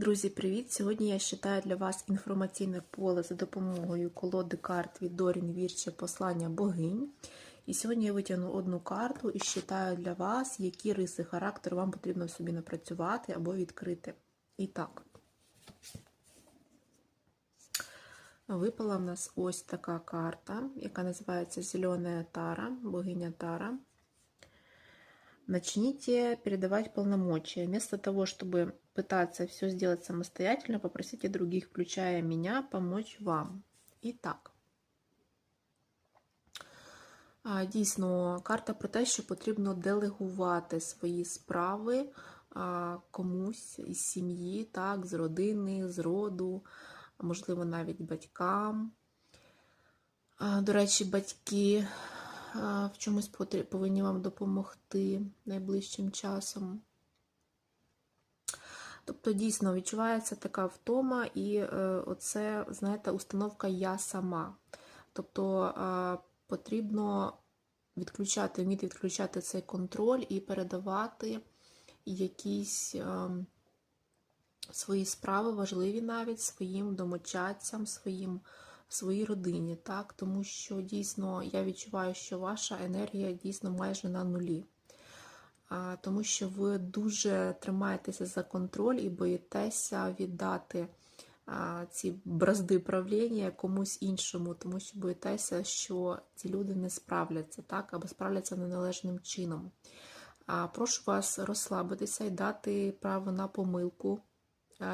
Друзі, привіт! Сьогодні я читаю для вас інформаційне поле за допомогою колоди карт від Дорін Вірче Послання богинь. І сьогодні я витягну одну карту і читаю для вас, які риси характеру вам потрібно собі напрацювати або відкрити. І так, випала в нас ось така карта, яка називається Зелена Тара, богиня Тара. Начните передавать полномочия. Вместо того, чтобы пытаться все сделать самостоятельно, попросите других, включая меня, помочь вам. Итак, дійсно, карта про те, що потрібно делегувати свої справи комусь із сім'ї, так, з родини, з роду, можливо, навіть батькам. До речі, батьки в чомусь повинні вам допомогти найближчим часом. Тобто, дійсно відчувається така втома, і е, оце, знаєте, установка я сама. Тобто потрібно відключати, вміти відключати цей контроль і передавати якісь е, свої справи, важливі навіть своїм домочадцям, своїм своїй родині, так? тому що дійсно я відчуваю, що ваша енергія дійсно майже на нулі. Тому що ви дуже тримаєтеся за контроль і боїтеся віддати ці бразди правління комусь іншому, тому що боїтеся, що ці люди не справляться, так, або справляться неналежним чином. Прошу вас розслабитися і дати право на помилку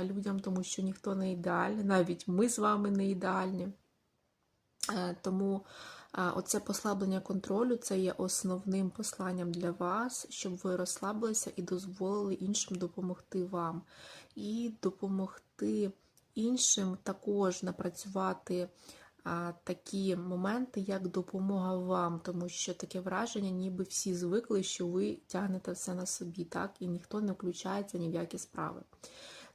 людям, тому що ніхто не ідеальний, навіть ми з вами не ідеальні. Е, тому оце послаблення контролю це є основним посланням для вас, щоб ви розслабилися і дозволили іншим допомогти вам. І допомогти іншим також напрацювати такі моменти, як допомога вам, тому що таке враження, ніби всі звикли, що ви тягнете все на собі, так, і ніхто не включається ні в які справи.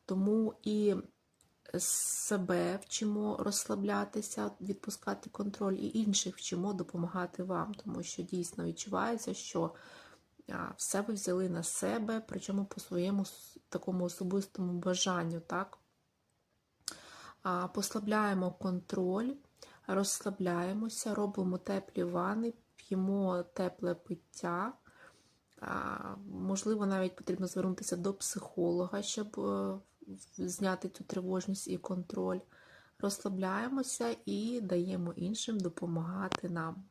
Тому і себе вчимо розслаблятися, відпускати контроль, і інших вчимо допомагати вам, тому що дійсно відчувається, що все ви взяли на себе, причому по своєму такому особистому бажанню. так? Послабляємо контроль, розслабляємося, робимо теплі вани, п'ємо тепле пиття. Можливо, навіть потрібно звернутися до психолога, щоб е, зняти цю тривожність і контроль. Розслабляємося і даємо іншим допомагати нам.